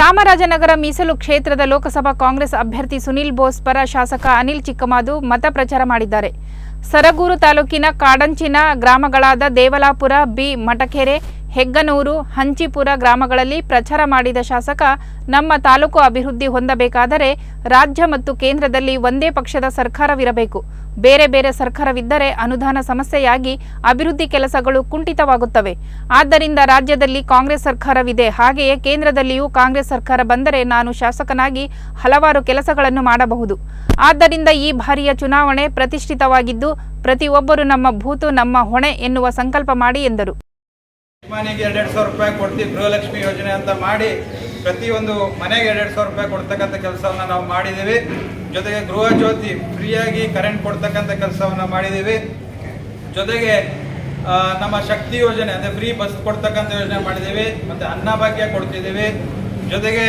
ಚಾಮರಾಜನಗರ ಮೀಸಲು ಕ್ಷೇತ್ರದ ಲೋಕಸಭಾ ಕಾಂಗ್ರೆಸ್ ಅಭ್ಯರ್ಥಿ ಸುನಿಲ್ ಬೋಸ್ ಪರ ಶಾಸಕ ಅನಿಲ್ ಚಿಕ್ಕಮಾದು ಮತ ಪ್ರಚಾರ ಮಾಡಿದ್ದಾರೆ. ಸರಗೂರು ತಾಲೂಕಿನ ಕಾಡಂಚಿನ ಗ್ರಾಮಗಳಾದ ದೇವಲಾಪುರ, ಬಿ ಮಟಕೆರೆ ಹೆಗ್ಗನೂರು, ಹಂಚಿಪುರ ಗ್ರಾಮಗಳಲ್ಲಿ ಪ್ರಚಾರ ಮಾಡಿದ ಶಾಸಕ, ನಮ್ಮ ತಾಲೂಕು ಅಭಿವೃದ್ಧಿ ಹೊಂದಬೇಕಾದರೆ ರಾಜ್ಯ ಮತ್ತು ಕೇಂದ್ರದಲ್ಲಿ ಒಂದೇ ಪಕ್ಷದ ಸರ್ಕಾರವಿರಬೇಕು. ಬೇರೆ ಬೇರೆ ಸರ್ಕಾರವಿದ್ದರೆ ಅನುದಾನ ಸಮಸ್ಯೆಯಾಗಿ ಅಭಿವೃದ್ಧಿ ಕೆಲಸಗಳು ಕುಂಠಿತವಾಗುತ್ತವೆ. ಆದ್ದರಿಂದ ರಾಜ್ಯದಲ್ಲಿ ಕಾಂಗ್ರೆಸ್ ಸರ್ಕಾರವಿದೆ. ಹಾಗೆಯೇ ಕೇಂದ್ರದಲ್ಲಿಯೂ ಕಾಂಗ್ರೆಸ್ ಸರ್ಕಾರ ಬಂದರೆ ನಾನು ಶಾಸಕನಾಗಿ ಹಲವಾರು ಕೆಲಸಗಳನ್ನು ಮಾಡಬಹುದು. ಆದ್ದರಿಂದ ಈ ಬಾರಿಯ ಚುನಾವಣೆ ಪ್ರತಿಷ್ಠಿತವಾಗಿದ್ದು, ಪ್ರತಿಯೊಬ್ಬರು ನಮ್ಮ ಭೂತು, ನಮ್ಮ ಹೊಣೆ ಎನ್ನುವ ಸಂಕಲ್ಪ ಮಾಡಿ ಎಂದರು. ಮನೆಗೆ ಎರಡೆರಡು ಸಾವಿರ ರೂಪಾಯಿ ಕೊಡ್ತೀವಿ, ಗೃಹಲಕ್ಷ್ಮಿ ಯೋಜನೆ ಅಂತ ಮಾಡಿ ಪ್ರತಿಯೊಂದು ಮನೆಗೆ ಎರಡೆರಡು ಸಾವಿರ ರೂಪಾಯಿ ಕೊಡ್ತಕ್ಕಂಥ ಕೆಲಸವನ್ನು ನಾವು ಮಾಡಿದ್ದೀವಿ. ಜೊತೆಗೆ ಗೃಹ ಜ್ಯೋತಿ ಫ್ರೀಯಾಗಿ ಕರೆಂಟ್ ಕೊಡ್ತಕ್ಕಂಥ ಕೆಲಸವನ್ನ ಮಾಡಿದ್ದೀವಿ. ಜೊತೆಗೆ ನಮ್ಮ ಶಕ್ತಿ ಯೋಜನೆ, ಅಂದರೆ ಫ್ರೀ ಬಸ್ ಕೊಡ್ತಕ್ಕಂಥ ಯೋಜನೆ ಮಾಡಿದ್ದೀವಿ. ಮತ್ತು ಅನ್ನಭಾಗ್ಯ ಕೊಡ್ತಿದ್ದೀವಿ. ಜೊತೆಗೆ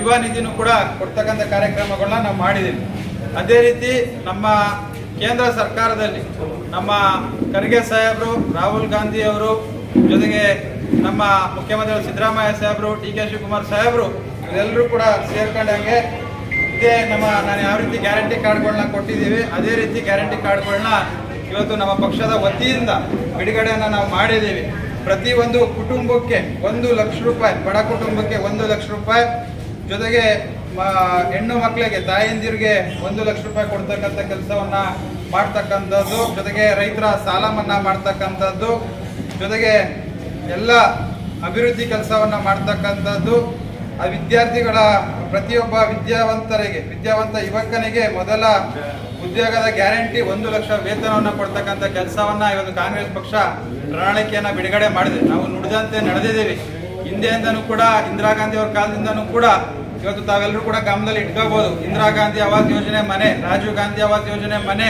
ಯುವ ನಿಧಿನೂ ಕೂಡ ಕೊಡ್ತಕ್ಕಂಥ ಕಾರ್ಯಕ್ರಮಗಳನ್ನ ನಾವು ಮಾಡಿದ್ದೀವಿ. ಅದೇ ರೀತಿ ನಮ್ಮ ಕೇಂದ್ರ ಸರ್ಕಾರದಲ್ಲಿ ನಮ್ಮ ಖರ್ಗೆ ಸಾಹೇಬರು, ರಾಹುಲ್ ಗಾಂಧಿ ಅವರು ಜೊತೆಗೆ ನಮ್ಮ ಮುಖ್ಯಮಂತ್ರಿ ಸಿದ್ದರಾಮಯ್ಯ ಸಾಹೇಬರು ಡಿ ಕೆ ಶಿವಕುಮಾರ್ ಸಾಹೇಬರು, ಇವರೆಲ್ಲರೂ ಕೂಡ ಸೇರ್ಕೊಂಡಂಗೆ ಇದೇ ನಮ್ಮ ನಾನು ಯಾವ ರೀತಿ ಗ್ಯಾರಂಟಿ ಕಾರ್ಡ್ಗಳನ್ನ ಕೊಟ್ಟಿದ್ದೀವಿ, ಅದೇ ರೀತಿ ಗ್ಯಾರಂಟಿ ಕಾರ್ಡ್ಗಳನ್ನ ಇವತ್ತು ನಮ್ಮ ಪಕ್ಷದ ವತಿಯಿಂದ ಬಿಡುಗಡೆಯನ್ನು ನಾವು ಮಾಡಿದ್ದೀವಿ. ಪ್ರತಿ ಒಂದು ಕುಟುಂಬಕ್ಕೆ ಒಂದು ಲಕ್ಷ ರೂಪಾಯಿ, ಬಡ ಕುಟುಂಬಕ್ಕೆ ಒಂದು ಲಕ್ಷ ರೂಪಾಯಿ, ಜೊತೆಗೆ ಹೆಣ್ಣು ಮಕ್ಕಳಿಗೆ ತಾಯಂದಿರಿಗೆ ಒಂದು ಲಕ್ಷ ರೂಪಾಯಿ ಕೊಡ್ತಕ್ಕಂಥ ಕೆಲಸವನ್ನು ಮಾಡ್ತಕ್ಕಂಥದ್ದು, ಜೊತೆಗೆ ರೈತರ ಸಾಲ ಮನ್ನಾ ಮಾಡ್ತಕ್ಕಂಥದ್ದು ಜೊತೆಗೆ ಎಲ್ಲ ಅಭಿವೃದ್ಧಿ ಕೆಲಸವನ್ನು ಮಾಡ್ತಕ್ಕಂಥದ್ದು ಆ ವಿದ್ಯಾರ್ಥಿಗಳ ಪ್ರತಿಯೊಬ್ಬ ವಿದ್ಯಾವಂತರಿಗೆ, ವಿದ್ಯಾವಂತ ಯುವಕನಿಗೆ ಮೊದಲ ಉದ್ಯೋಗದ ಗ್ಯಾರಂಟಿ ಒಂದು ಲಕ್ಷ ವೇತನವನ್ನು ಕೊಡ್ತಕ್ಕಂಥ ಕೆಲಸವನ್ನ ಇವತ್ತು ಕಾಂಗ್ರೆಸ್ ಪಕ್ಷ ಪ್ರಣಾಳಿಕೆಯನ್ನು ಬಿಡುಗಡೆ ಮಾಡಿದೆ. ನಾವು ನುಡಿದಂತೆ ನಡೆದಿದ್ದೀವಿ. ಹಿಂದೆಯಿಂದನೂ ಕೂಡ, ಇಂದಿರಾ ಗಾಂಧಿ ಅವ್ರ ಕಾಲದಿಂದನೂ ಕೂಡ ಇವತ್ತು ತಾವೆಲ್ಲರೂ ಕೂಡ ಗಮನದಲ್ಲಿ ಇಟ್ಕೋಬಹುದು ಇಂದಿರಾ ಗಾಂಧಿ ಆವಾಸ್ ಯೋಜನೆ ಮನೆ, ರಾಜೀವ್ ಗಾಂಧಿ ಆವಾಸ್ ಯೋಜನೆ ಮನೆ,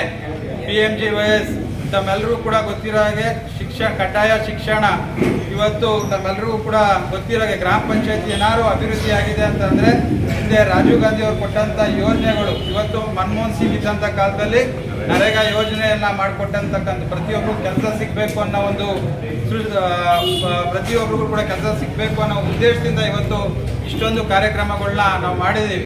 P M G Y S, ತಮ್ಮೆಲ್ಲರೂ ಕೂಡ ಗೊತ್ತಿರೋ ಹಾಗೆ ಶಿಕ್ಷಣ, ಕಡ್ಡಾಯ ಶಿಕ್ಷಣ, ಇವತ್ತು ನಮ್ಮೆಲ್ಲರಿಗೂ ಕೂಡ ಗೊತ್ತಿರೋ ಹಾಗೆ ಗ್ರಾಮ ಪಂಚಾಯತಿ ಏನಾದ್ರು ಅಭಿವೃದ್ಧಿ ಆಗಿದೆ ಅಂತಂದ್ರೆ, ಹಿಂದೆ ರಾಜೀವ್ ಗಾಂಧಿ ಅವರು ಕೊಟ್ಟಂತ ಯೋಜನೆಗಳು, ಇವತ್ತು ಮನಮೋಹನ್ ಸಿಂಗ್ ಇದ್ದಂತ ಕಾಲದಲ್ಲಿ ನರೇಗಾ ಯೋಜನೆಯನ್ನ ಮಾಡಿಕೊಟ್ಟಂತಕ್ಕಂಥ ಪ್ರತಿಯೊಬ್ಬರು ಕೆಲಸ ಸಿಗಬೇಕು ಅನ್ನೋ ಒಂದು ಪ್ರತಿಯೊಬ್ಬರಿಗೂ ಕೂಡ ಕೆಲಸ ಸಿಗಬೇಕು ಅನ್ನೋ ಉದ್ದೇಶದಿಂದ ಇವತ್ತು ಇಷ್ಟೊಂದು ಕಾರ್ಯಕ್ರಮಗಳನ್ನ ನಾವು ಮಾಡಿದ್ದೀವಿ.